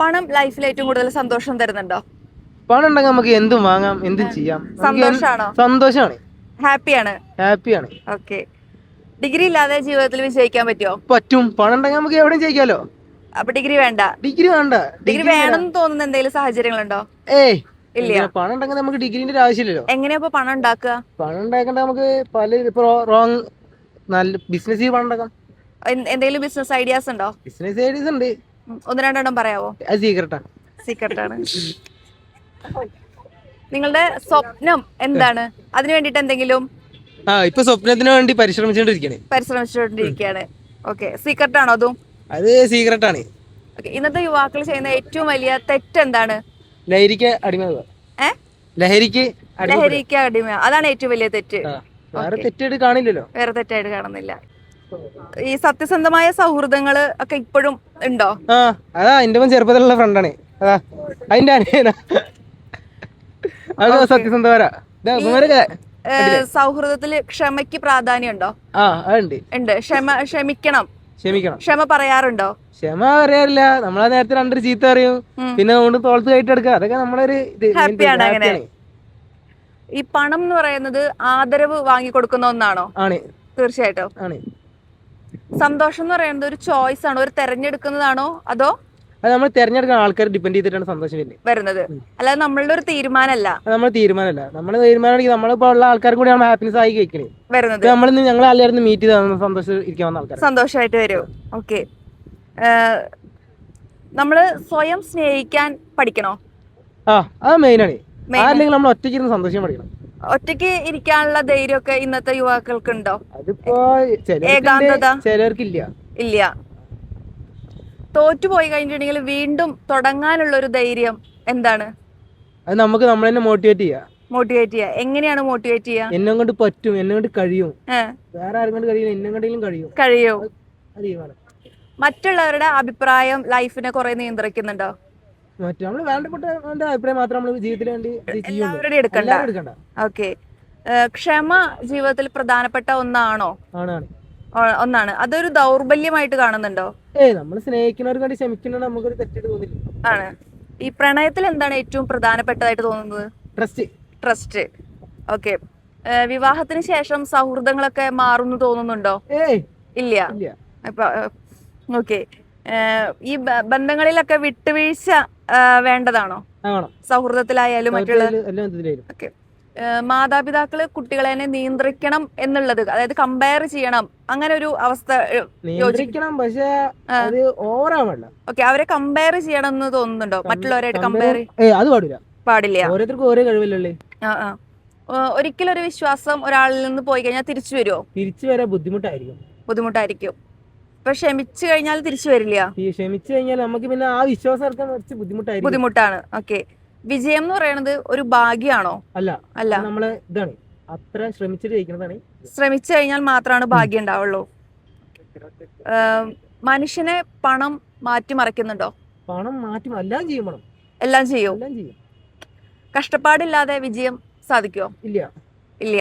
പണം ലൈഫിൽ ഏറ്റവും കൂടുതൽ സന്തോഷം തരുന്നുണ്ടോ? പണം ഉണ്ടെങ്കിൽ നമുക്ക് എന്തും വാങ്ങാം എന്തും ചെയ്യാം. സന്തോഷമാണോ സന്തോഷാണോ? സന്തോഷമാണ്. ഹാപ്പിയാണ്? ഹാപ്പിയാണ്. ഓക്കെ. ഡിഗ്രി ഇല്ലാതെ ജീവിതത്തിൽ വിജയിക്കാൻ പറ്റുമോ? പറ്റും. പണം ഉണ്ടെങ്കിൽ നമുക്ക് എവിടെയും ജയിക്കാലോ. അപ്പൊ ഡിഗ്രി വേണ്ട. ഡിഗ്രി വേണ്ട. ഡിഗ്രി വേണം. തോന്നുന്ന എന്തെങ്കിലും സാഹചര്യങ്ങളുണ്ടോ? ഏയ്. ഇല്ല. പണം ഉണ്ടെങ്കിൽ നമുക്ക് ഡിഗ്രീന്റെ ആവശ്യമില്ലല്ലോ. എങ്ങനെയാ പണം ഉണ്ടാക്കുക? പണം ഉണ്ടാക്കേണ്ട നമുക്ക് പല ഇപ്പൊ റോങ് നല്ല ബിസിനസ് പണം ഉണ്ടാക്കാം എന്തെങ്കിലും ബിസിനസ് ഐഡിയാസ് ഉണ്ടോ? ബിസിനസ് ഐഡിയാസ് ഉണ്ട്. ഒന്ന് രണ്ടെണ്ണം പറയാവോ? സീക്രട്ടാ സീക്രട്ട് ആണ്. നിങ്ങളുടെ സ്വപ്നം എന്താണ്? അതിനു വേണ്ടിട്ട് എന്തെങ്കിലും? ആ ഇപ്പൊ സ്വപ്നത്തിന് വേണ്ടി പരിശ്രമിച്ചുകൊണ്ടിരിക്കണേ പരിശ്രമിച്ചുകൊണ്ടിരിക്കുകയാണ് ഓക്കെ സീക്രട്ട് ആണോ അതും? അത് സീക്രട്ട് ആണ്. ഓക്കെ ഇന്നത്തെ യുവാക്കൾ ചെയ്യുന്ന ഏറ്റവും വലിയ തെറ്റ് എന്താണ്? ലഹരിക്ക് അടിമ ലഹരിക്ക് ലഹരിക്ക് അടിമ. അതാണ് ഏറ്റവും വലിയ തെറ്റ്. വേറെ തെറ്റായിട്ട് കാണില്ലല്ലോ. വേറെ തെറ്റായിട്ട് കാണുന്നില്ല. ഈ സത്യസന്ധമായ സൗഹൃദങ്ങൾ ഒക്കെ ഇപ്പോഴും ഉണ്ടോ? ആ അതാ എന്റെ ചെറുപ്പത്തിലുള്ള ഫ്രണ്ടാണ്. അതാ അതിന്റെ അനിയനാ. അത് സത്യസന്ധവരാ ഇതാ ഇവന്മാരൊക്കെ ഏഹ്, സൗഹൃദത്തിൽ ക്ഷമയ്ക്ക് പ്രാധാന്യം ഉണ്ടോ ആ അതുണ്ട്. ഉണ്ട്. ക്ഷമ ക്ഷമിക്കണം. ക്ഷമിക്കണം. ക്ഷമ പറയാറുണ്ടോ? ക്ഷമ പറയാറില്ല. നമ്മളാ നേരത്തെ രണ്ടൊരു ചീത്ത അറിയും ഉം. പിന്നെ അതുകൊണ്ട് തോളത്ത് കയറ്റി എടുക്കുക. അതൊക്കെ നമ്മളൊരു ഇത്. Happy ആണ് happy അങ്ങനെ. ആണ്. ഈ പണം എന്ന് പറയുന്നത് ആദരവ് വാങ്ങിക്കൊടുക്കുന്ന ഒന്നാണോ? ആണ്. തീർച്ചയായിട്ടും. ആണ്. സന്തോഷം എന്ന് പറയുന്നത് ഒരു ചോയ്സ് ആണോ? ഒരു തെരഞ്ഞെടുക്കുന്നതാണോ? അതോ അത് നമ്മൾ തിരഞ്ഞെടുക്കുന്ന ആൾക്കാർ ഡിപെൻഡ് ചെയ്തിട്ടാണ് സന്തോഷം വരുന്നത്. വരുന്നത്. അല്ലാതെ നമ്മളുടെ ഒരു തീരുമാനമല്ല. അത് നമ്മൾ തീരുമാനമല്ല. നമ്മൾ തീരുമാനമാണെങ്കിൽ നമ്മളിപ്പോ ഉള്ള ആൾക്കാർ കൂടിയാണ് ഹാപ്പിനെസ് ആയി കഴിക്കണേ വരുന്നത്. നമ്മൾ ഞങ്ങൾ എല്ലാവരും മീറ്റ് ചെയ്ത് സന്തോഷം ഇരിക്കാൻ വന്ന ആൾക്കാർ സന്തോഷമായിട്ട് വരും. ഓക്കെ നമ്മൾ സ്വയം സ്നേഹിക്കാൻ പഠിക്കണോ? ആ അത് മെയിനാണ്. അല്ലെങ്കിൽ നമ്മൾ ഒറ്റയ്ക്ക് ഇരുന്ന് സന്തോഷം പഠിക്കണം. ഒറ്റയ്ക്ക് ഇരിക്കാനുള്ള ധൈര്യമൊക്കെ ഇന്നത്തെ യുവാക്കൾക്ക് ഉണ്ടോ അതിപ്പോ ഏകാന്തത? ചിലർക്കില്ല. ഇല്ല. തോറ്റുപോയി കഴിഞ്ഞിട്ടുണ്ടെങ്കിൽ വീണ്ടും തുടങ്ങാനുള്ള ഒരു ധൈര്യം എന്താണ്? അത് നമുക്ക് നമ്മൾ തന്നെ മോട്ടിവേറ്റ് ചെയ്യാം. മോട്ടിവേറ്റ് ചെയ്യുക എങ്ങനെയാണ് മോട്ടിവേറ്റ് ചെയ്യുക എന്നെ കൊണ്ട് പറ്റും എന്നെ കൊണ്ട് കഴിയും. വേറെ ആരും കൊണ്ട് കഴിയും എന്നെ കൊണ്ടെങ്കിലും കഴിയും. കഴിയും. മറ്റുള്ളവരുടെ അഭിപ്രായം ലൈഫിനെ കുറെ നിയന്ത്രിക്കുന്നുണ്ടോ? മറ്റു നമ്മൾ വേണ്ടപ്പെട്ടവന്റെ അഭിപ്രായം മാത്രം നമ്മൾ ജീവിതത്തിൽ വേണ്ടി. എല്ലാവരുടെയും എടുക്കണ്ട. ഓക്കെ. ക്ഷമ ജീവിതത്തിൽ പ്രധാനപ്പെട്ട ഒന്നാണോ? ആണ് ആണ്. ഒന്നാണ്. അതൊരു ദൗർബല്യമായിട്ട് കാണുന്നുണ്ടോ? ഏയ് നമ്മൾ സ്നേഹിക്കുന്നവർക്ക് വേണ്ടി ക്ഷമിക്കുന്നത് നമുക്കൊരു തെറ്റായിട്ട് തോന്നില്ല. ആണ്. ഈ പ്രണയത്തിൽ എന്താണ് ഏറ്റവും പ്രധാനപ്പെട്ടതായിട്ട് തോന്നുന്നത്? Trust trust okay. വിവാഹത്തിന് ശേഷം സൗഹൃദങ്ങളൊക്കെ മാറുന്നു തോന്നുന്നുണ്ടോ? ഇല്ല. ഇപ്പൊ ഓക്കെ. ഈ ബന്ധങ്ങളിലൊക്കെ വിട്ടുവീഴ്ച വേണ്ടതാണോ? സൗഹൃദത്തിലായാലും മറ്റുള്ള ഓക്കെ. മാതാപിതാക്കൾ കുട്ടികളെ നിയന്ത്രിക്കണം എന്നുള്ളത് അതായത് കമ്പയർ ചെയ്യണം അങ്ങനെ ഒരു അവസ്ഥ യോജിക്കണം പക്ഷേ അത് ഓവറാവണ്ട ഓക്കെ അവരെ കമ്പയർ ചെയ്യണം എന്ന് തോന്നുന്നുണ്ടോ? മറ്റുള്ളവരായിട്ട് കമ്പയർ അത് പാടില്ല. പാടില്ല. ഓരോരുത്തർക്കും ഓരോ കഴിവില്ലല്ലേ ഒരിക്കലും ഒരു വിശ്വാസം ഒരാളിൽ നിന്ന് പോയി കഴിഞ്ഞാൽ തിരിച്ചു വരുമോ തിരിച്ചു വരാൻ ബുദ്ധിമുട്ടായിരിക്കും. ബുദ്ധിമുട്ടായിരിക്കും. ഇപ്പൊ ക്ഷമിച്ചു കഴിഞ്ഞാൽ തിരിച്ചു വരില്ല. ഈ ക്ഷമിച്ചു കഴിഞ്ഞാൽ നമുക്ക് പിന്നെ ആ വിശ്വാസം ഇറക്കാൻ കുറച്ച് ബുദ്ധിമുട്ടായിരിക്കും. ബുദ്ധിമുട്ടാണ്. ഓക്കെ. വിജയം എന്ന് പറയുന്നത് ഒരു ഭാഗ്യമാണോ അല്ല. അല്ല. നമ്മൾ ഇതാണ്. അത്ര ശ്രമിച്ചിട്ട് ജയിക്കുന്നതാണ്. ശ്രമിച്ചു കഴിഞ്ഞാൽ മാത്രമാണ് ഭാഗ്യം ഉണ്ടാവുള്ളൂ. മനുഷ്യനെ പണം മാറ്റിമറിക്കുന്നുണ്ടോ പണം മാറ്റി എല്ലാം ചെയ്യും പണം. എല്ലാം ചെയ്യും. എല്ലാം ചെയ്യും. കഷ്ടപ്പാടില്ലാതെ വിജയം സാധിക്കുമോ ഇല്ല.